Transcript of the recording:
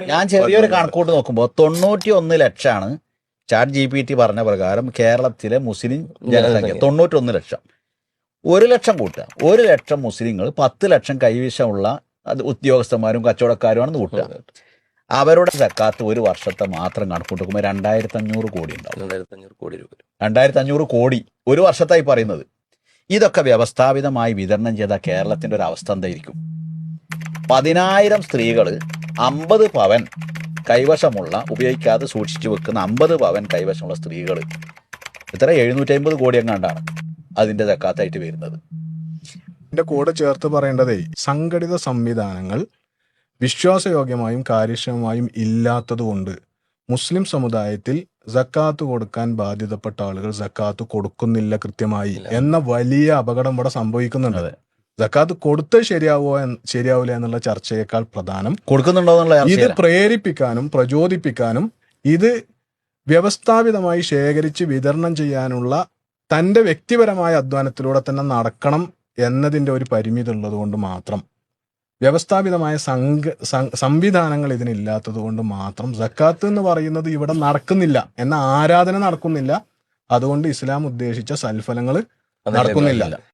ഞാൻ ചെറിയൊരു കണക്കൂട്ട് നോക്കുമ്പോൾ തൊണ്ണൂറ്റി ഒന്ന് ലക്ഷമാണ് ചാറ്റ് ജി പി ടി പറഞ്ഞ പ്രകാരം കേരളത്തിലെ മുസ്ലിം ജനസംഖ്യ. തൊണ്ണൂറ്റി ഒന്ന് ലക്ഷം. ഒരു ലക്ഷം കൂട്ടുക. ഒരു ലക്ഷം മുസ്ലിങ്ങൾ പത്ത് ലക്ഷം കൈവശമുള്ള അത് ഉദ്യോഗസ്ഥന്മാരും കച്ചവടക്കാരുമാണെന്ന് കൂട്ടുക. അവരുടെ സക്കാത്ത് ഒരു വർഷത്തെ മാത്രം കണക്കൂട്ട് നോക്കുമ്പോൾ രണ്ടായിരത്തി അഞ്ഞൂറ് കോടി ഉണ്ടാവും. രണ്ടായിരത്തി അഞ്ഞൂറ് കോടി രൂപ. രണ്ടായിരത്തി അഞ്ഞൂറ് കോടി ഒരു വർഷത്തായി പറയുന്നത്. ഇതൊക്കെ വ്യവസ്ഥാപിതമായി വിതരണം ചെയ്ത കേരളത്തിന്റെ ഒരു അവസ്ഥ എന്തായിരിക്കും? പതിനായിരം സ്ത്രീകൾ അമ്പത് പവൻ കൈവശമുള്ള ഉപയോഗിക്കാതെ സൂക്ഷിച്ചു വെക്കുന്ന അമ്പത് പവൻ കൈവശമുള്ള സ്ത്രീകൾ ഇത്ര എഴുന്നൂറ്റി അമ്പത് കോടി എങ്ങാണ്ടാണ് അതിന്റെ തക്കാത്തായിട്ട് വരുന്നത്. എന്റെ കൂടെ ചേർത്ത് പറയേണ്ടതേ സംഘടിത സംവിധാനങ്ങൾ വിശ്വാസയോഗ്യമായും കാര്യക്ഷമമായും ഇല്ലാത്തതുകൊണ്ട് മുസ്ലിം സമുദായത്തിൽ സക്കാത്ത് കൊടുക്കാൻ ബാധ്യതപ്പെട്ട ആളുകൾ സക്കാത്ത് കൊടുക്കുന്നില്ല കൃത്യമായി എന്ന വലിയ അപകടം ഇവിടെ സംഭവിക്കുന്നുണ്ട്. സക്കാത്ത് കൊടുത്ത് ശരിയാവോ ശരിയാവില്ല എന്നുള്ള ചർച്ചയേക്കാൾ പ്രധാനം. കൊടുക്കുന്നുണ്ടോ എന്നുള്ള ഇത് പ്രേരിപ്പിക്കാനും പ്രചോദിപ്പിക്കാനും ഇത് വ്യവസ്ഥാപിതമായി ശേഖരിച്ച് വിതരണം ചെയ്യാനുള്ള തന്റെ വ്യക്തിപരമായ അധ്വാനത്തിലൂടെ തന്നെ നടക്കണം എന്നതിന്റെ ഒരു പരിമിതി ഉള്ളതുകൊണ്ട് മാത്രം. വ്യവസ്ഥാപിതമായ സംഘ സം- സംവിധാനങ്ങൾ ഇതിനില്ലാത്തത് കൊണ്ട് മാത്രം. സക്കാത്ത് എന്ന് പറയുന്നത് ഇവിടെ നടക്കുന്നില്ല എന്ന ആരാധന നടക്കുന്നില്ല. അതുകൊണ്ട് ഇസ്ലാം ഉദ്ദേശിച്ച സൽഫലങ്ങൾ നടക്കുന്നില്ല.